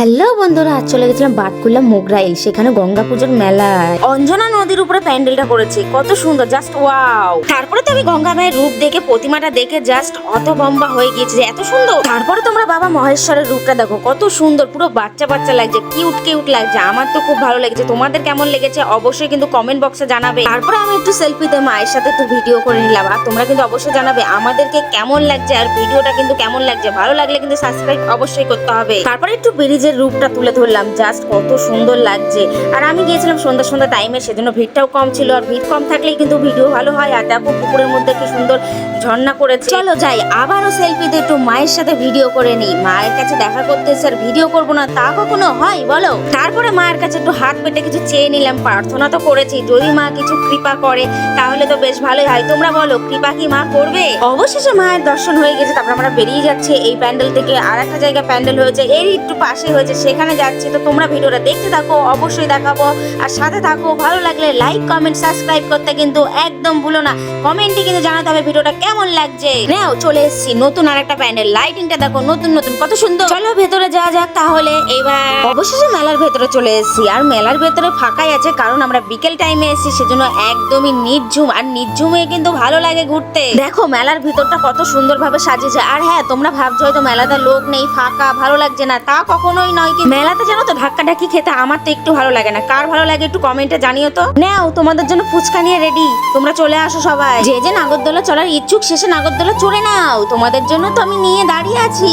Hello বন্ধুরা, আজ চলে গেছিলাম বাটকুল্লা মোগরাইল সেখানে গঙ্গা পুজোর মেলায়। অঞ্জনা নদীর উপরে প্যান্ডেলটা করেছে, কত সুন্দর জাস্ট ওয়াও তারপরে তো আমি গঙ্গা মায়ের রূপ দেখে, প্রতিমাটা দেখে জাস্ট অত বম্বা হয়ে গিয়েছে যে এত সুন্দর। তারপরে তোমরা বাবা মহেশ্বরের রূপটা দেখো, কত সুন্দর, পুরো বাচ্চা বাচ্চা লাগছে কিউট কিউট লাগছে, আমার তো খুব ভালো লেগেছে, তোমাদের কেমন লেগেছে অবশ্যই কিন্তু কমেন্ট বক্সে জানাবে। তারপরে আমি একটু সেলফিতে মায়ের সাথে একটু ভিডিও করে নিলাম, আর তোমরা কিন্তু অবশ্যই জানাবে আমাদেরকে কেমন লাগছে, আর ভিডিওটা কিন্তু কেমন লাগছে, ভালো লাগলে কিন্তু সাবস্ক্রাইব অবশ্যই করতে হবে। তারপরে একটু ব্রিজের রূপটা তুলে ধরলাম জাস্ট কত সুন্দর লাগছে। আর আমি গিয়েছিলাম সন্ধ্যা সন্ধ্যা টাইমে সেজন্য ভিড়টাও কম ছিল, আর ভিড় কম থাকলেই কিন্তু ভিডিও ভালো হয়। আর দেখো, পুকুরের মধ্যে কি সুন্দর ঝর্ণা করেছে। চলো যাই, আবারও সেলফিতে একটু মায়ের সাথে ভিডিও করে নিই। মায়ের কাছে দেখা করতে স্যার ভিডিও করব না, তা কখনো হয় বলো? তারপরে মায়ের কাছে একটু হাত পেটে কিছু চেয়ে নিলাম, প্রার্থনা তো করেছি, যদি মা কিছু কৃপা করে, তাহলে তো বেশ ভালোই হয়। তোমরা বলো, কৃপা কি মা করবে? অবশেষে মায়ের দর্শন হয়ে গেছে, তারপর আমরা বেরিয়ে যাচ্ছি। এই প্যান্ডেল থেকে আর একটা জায়গায় প্যান্ডেল হয়েছে, এর একটু পাশে হয়েছে সেখানে যাচ্ছি। তো তোমরা ভিডিওটা দেখতে থাকো, অবশ্যই দেখাবো। আর সাথে থাকো, ভালো লাগলে লাইক কমেন্ট সাবস্ক্রাইব করতে কিন্তু একদম ভুলো না। কমেন্টে কিন্তু জানাতে হবে ভিডিওটা কেমন লাগছে। নাও, চলে এসেছি নতুন আর একটা প্যান্ডেল লাইটিংটা দেখো, নতুন নতুন, কত সুন্দর। চলো ভেতরে যাওয়া যাক তাহলে। এবার অবশেষে মেলার ভেতরে চলে এসেছি। আর মেলার ভেতরে ফাঁকাই আছে, কারণ আমরা বিকেল টাইমে এসেছি, সেজন্য একদমই নির্ঝুম। আর নির্ঝুমে কিন্তু ভালো লাগে ঘুরতে। দেখো, মেলার ভিতরটা কত সুন্দরভাবে সাজিয়েছে। আর হ্যাঁ তোমরা ভাবছ হয়তো মেলাতে লোক নেই, ফাঁকা, ভালো লাগছে না। তা কখনোই নয় কি মেলাতে জানো তো ধাক্কা ধাক্কি খেতে আমার তো একটু ভালো লাগে না। কার ভালো লাগে একটু কমেন্টে জানিও তো। নাও তোমাদের জন্য ফুচকা নিয়ে রেডি তোমরা চলে আসো সবাই। যে যে নাগরদোলা চলার ইচ্ছুক শেষে নাগরদোলা চড়ে নাও। তোমাদের জন্য তো আমি নিয়ে দাঁড়িয়ে আছি।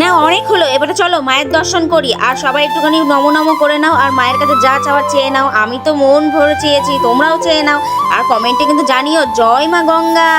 না অনেক হলো। এবারে চলো মায়ের দর্শন করি। আর সবাই একটুখানি নমো নমো করে নাও। আর মায়ের কাছে যা চাওয়ার চেয়ে নাও। আমি তো মন ভরে চেয়েছি তোমরাও চেয়ে নাও। আর কমেন্টে কিন্তু জানিও জয় মা গঙ্গা।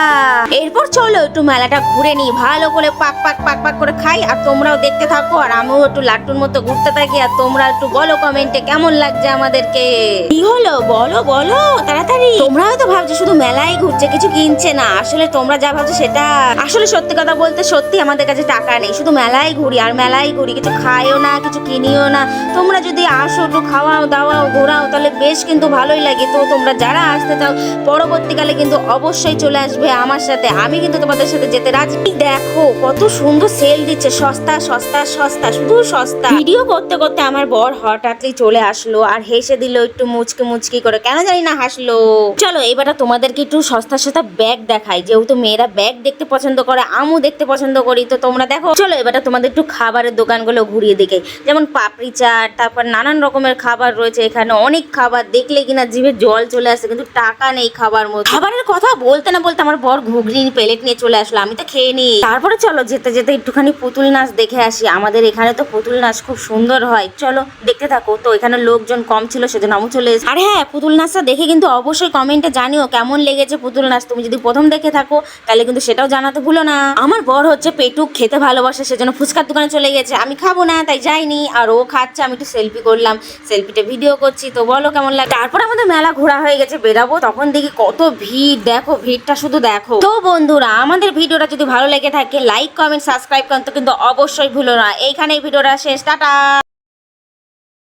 এরপর চলো একটু মেলাটা ঘুরে নি ভালো করে পাক পাক পাক পাক করে খাই। আর তোমরাও দেখতে থাকো। আর আমিও একটু লাট্টুর মতো ঘুরতে থাকি আর তোমরা একটু বলো কমেন্টে কেমন লাগছে আমাদেরকে? কি হলো? বলো বলো তাড়াতাড়ি। তোমরা হয়তো ভাবছ শুধু মেলায় ঘুরছে কিছু কিনছে না। আসলে তোমরা যা ভাবছ সেটা আসলে সত্যি কথা বলতে সত্যি আমাদের কাছে টাকা নেই। শুধু মেলায় ঘুরি আর মেলায় ঘুরি কিছু খাইও না কিছু কিনিও না। তোমরা যদি আসো একটু খাওয়াও দাওয়াও ঘোরাও তাহলে বেশ কিন্তু ভালোই লাগে। তো তোমরা যারা আসতে চাও পরবর্তীকালে কিন্তু অবশ্যই চলে আসবে আমার সাথে। আমি কিন্তু তোমাদের সাথে যেতে রাজি। দেখো কত সুন্দর সেল দিচ্ছে। সস্তা সস্তা সস্তা শুধু সস্তা। ভিডিও করতে করতে আমার বর হঠাৎই চলে আসলো আর হেসে দিল একটু মুচকি মুচকি করে, কেন জানি না হাসলো? চলো, এবারে তোমাদেরকে একটু সস্তা সস্তা ব্যাগ দেখাই। যেহেতু মেয়েরা ব্যাগ দেখতে পছন্দ করে আমু দেখতে পছন্দ করি, তো তোমরা দেখো। চলো, এবারে তোমাদের একটু খাবারের দোকানগুলো ঘুরিয়ে দেখে। যেমন পাপড়ি চাট, তারপর নানান রকমের খাবার রয়েছে এখানে। অনেক খাবার, দেখলে কিনা জিভে জল চলে আসে, কিন্তু টাকা নেই খাবার মতো খাবারের কথা বলতে না বলতে আমার বর ঘুগনি প্লেট নিয়ে চলে আসলো, আমি তো খেয়ে নিই। তারপরে চলো, যেতে যেতে একটুখানি পুতুল নাচ দেখে আসি। আমাদের এখানে তো পুতুল নাচ খুব সুন্দর হয়। চলো, দেখতে থাকো। তো এখানে লোকজন কম ছিল, সেজন্য আমি চলে এসেছি। আর হ্যাঁ পুতুল নাচটা দেখে কিন্তু অবশ্যই কমেন্টে জানিও কেমন লেগেছে পুতুল নাচ। তুমি যদি প্রথম দেখে থাকো, তাহলে কিন্তু সেটাও জানাতে ভুলো না। আমার বর হচ্ছে পেটুক খেতে ভালোবাসে, সেজন্য ফুচকার দোকানে চলে গেছে। আমি খাব না, তাই যাইনি। আর ও খাচ্ছে, আমি একটু সেলফি করলাম। সেলফিতে ভিডিও করছি। তো বলো কেমন লাগে? তারপর আমাদের মেলা ঘোরা হয়ে গেছে, বেরাবো। তখন দেখি কত ভিড়। দেখো, ভিড়টা শুধু দেখো। তো বন্ধুরা, আমাদের ভিডিওটা যদি ভালো লেগে থাকে লাইক কমেন্ট সাবস্ক্রাইব করতে কিন্তু অবশ্যই ভুলো না। এইখানে এই ভিডিওটা শেষ। 拜拜。